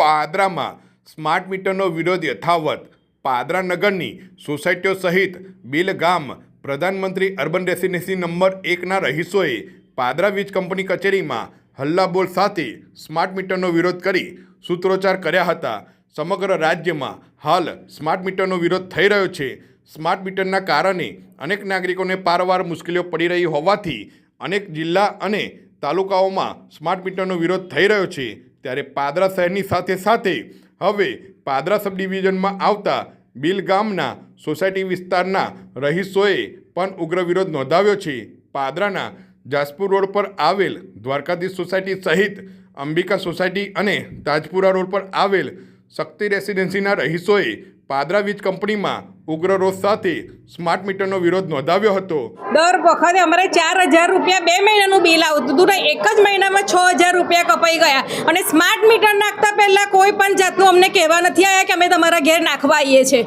પાદરામાં smart મીટરનો વિરોધ યથાવત. પાદરા નગરની સોસાયટીઓ સહિત બિલ ગામ પ્રધાનમંત્રી અર્બન રેસિડેન્સી નંબર એકના રહીશોએ પાદરા વીજ કંપની કચેરીમાં હલ્લાબોલ સાથે સ્માર્ટ મીટરનો વિરોધ કરી સૂત્રોચ્ચાર કર્યા હતા. સમગ્ર રાજ્યમાં હાલ સ્માર્ટ મીટરનો વિરોધ થઈ રહ્યો છે. સ્માર્ટ મીટરના કારણે અનેક નાગરિકોને પારવાર મુશ્કેલીઓ પડી રહી હોવાથી અનેક જિલ્લા અને તાલુકાઓમાં સ્માર્ટ મીટરનો વિરોધ થઈ રહ્યો છે. ત્યારે પાદરા શહેરની સાથે સાથે હવે પાદરા સબ ડિવિઝનમાં આવતા બિલ ગામના સોસાયટી વિસ્તારના રહીશોએ પણ ઉગ્ર વિરોધ નોંધાવ્યો છે. પાદરાના જાસપુર રોડ પર આવેલ દ્વારકાધીશ સોસાયટી સહિત અંબિકા સોસાયટી અને તાજપુરા રોડ પર આવેલ શક્તિ રેસિડેન્સીના રહીશોએ પાદરા વીજ કંપનીમાં ઉગ્ર રોષ સાથે સ્માર્ટ મીટરનો વિરોધ નોંધાવ્યો હતો. દર વખતે અમારે ચાર હજાર રૂપિયા બે મહિનાનું બિલ આવતું હતું ને એક જ મહિનામાં છ હજાર રૂપિયા કપાઈ ગયા. અને સ્માર્ટ મીટર નાખતા પહેલાં કોઈ પણ જાતનું અમને કહેવા નથી આવ્યા કે અમે તમારા ઘેર નાખવા આવીએ છીએ.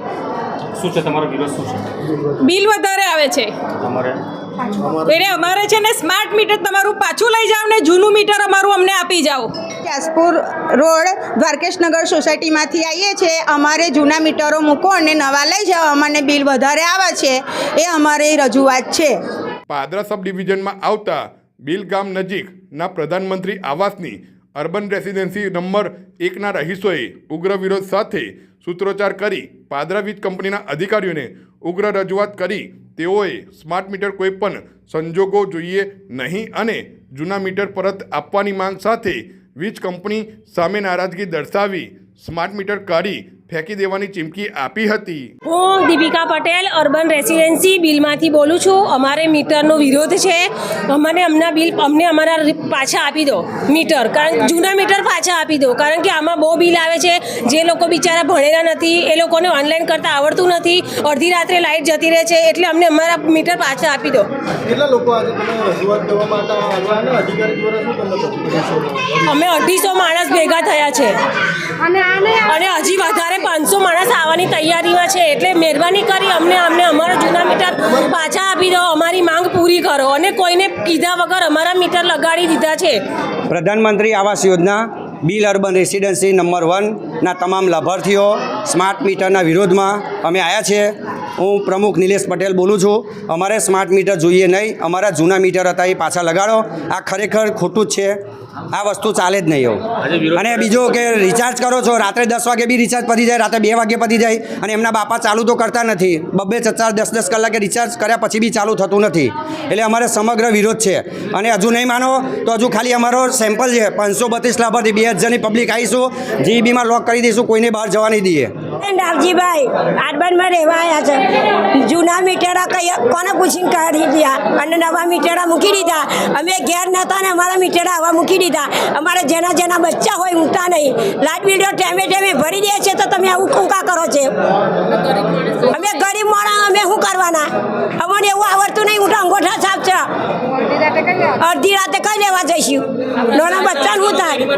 શું છે તમારો વિરોધ શું છે? બિલ વધારે આવે છે. તમારે? એટલે અમારે છે ને સ્માર્ટ મીટર તમારું પાછું લઈ જાઓ ને જૂનું મીટર અમારું અમને આપી જાઓ. જાસપુર રોડ દ્વારકેશનગર સોસાયટીમાંથી આવીએ છીએ. અમારે જૂના મીટરો મૂકો અને નવા લઈ જાઓ. અમને બિલ વધારે આવે છે. એ અમારી રજૂઆત છે. પાદરા સબ ડિવિઝનમાં આવતા બિલ ગામ નજીકના પ્રધાનમંત્રી આવાસની અર્બન રેસિડેન્સી નંબર એકના રહીશોએ ઉગ્ર વિરોધ સાથે સૂત્રોચ્ચાર કરી પાદરા વીજ કંપનીના અધિકારીઓને ઉગ્ર રજૂઆત કરી. તેઓએ સ્માર્ટ મીટર કોઈપણ સંજોગો જોઈએ નહીં અને જૂના મીટર પરત આપવાની માંગ સાથે વીજ કંપની સામે નારાજગી દર્શાવી સ્માર્ટ મીટર કાઢી ફેંકી દેવાની ચીમકી આપી હતી. હું દીપિકા પટેલ અર્બન રેસિડેન્સી બિલમાંથી બોલું છું. અમારે મીટરનો વિરોધ છે. અમને અમના બિલ અમને અમારા પાછા આપી દો. મીટર. કારણ જૂના મીટર પાછા આપી દો. કારણ કે આમાં બહુ બિલ આવે છે. જે લોકો બિચારા ભણેલા નથી એ લોકોને ઓનલાઈન કરતાં આવડતું નથી. અડધી રાત્રે લાઇટ જતી રહે છે એટલે અમને અમારા મીટર પાછા આપી દો. કેટલા લોકો આજે રજૂઆત કરવા માટે અધિકારી દ્વારા શું તમને તકલીફ અમે અઢીસો માણસ ભેગા થયા છે. અને હજી વધારે પાંચસો માણસ આવવાની તૈયારીમાં છે એટલે મહેરબાની કરી અમને અમને અમારા જૂના મીટર પાછા આપી દો, અમારી માંગ પૂરી કરો અને કોઈને કીધા વગર અમારા મીટર લગાડી દીધા છે. Pradhanmantri Awas Yojana, Bil urban residency number વનના તમામ લાભાર્થીઓ સ્માર્ટ મીટરના વિરોધમાં અમે આવ્યા છીએ. હું પ્રમુખ નિલેશ પટેલ બોલું છું. અમારે સ્માર્ટ મીટર જોઈએ નહીં. અમારા જૂના મીટર હતા એ પાછા લગાડો. આ ખરેખર ખોટું જ છે. આ વસ્તુ ચાલે જ નહીં એવું. અને બીજું કે રિચાર્જ કરો છો રાત્રે દસ વાગે બી રિચાર્જ પતી જાય રાત્રે બે વાગે પતી જાય અને એમના બાપા ચાલુ તો કરતા નથી. બબ્બે ચાર દસ દસ કલાકે રિચાર્જ કર્યા પછી બી ચાલુ થતું નથી. એટલે અમારે સમગ્ર વિરોધ છે. અને હજુ નહીં માનો તો હજુ ખાલી અમારો સેમ્પલ છે. પાંચસો બત્રીસ લાભાર્થી બે હજારની પબ્લિક આવીશું. જીબીમાં લોક કરી દઈશું કોઈને બહાર જવા નહીં દઈએ. નાવજીભાઈ આડબનમાં રહેવા આવ્યા છે. જૂના મીટેડા કઈ કોને પૂછીને કાઢી દીધા? અને નવા મીટેડા મૂકી દીધા. અમે ઘેર નહોતા ને અમારા મીટેડા આવા મૂકી દીધા. અમારે જેના જેના બચ્ચા હોય મૂકતા નહીં. લાઇટ બિલો ટેમે ટેમે ભરી દે છે તો તમે આવું કુકા કરો છો? અમે ગરીબ માણસ, અમે શું કરવાના? અમને એવું આવડતું નહીં હું અંગોઠા છાપ છે. અડધી રાતે કઈ લેવા જઈશું? નાના બચ્ચાને શું થાય?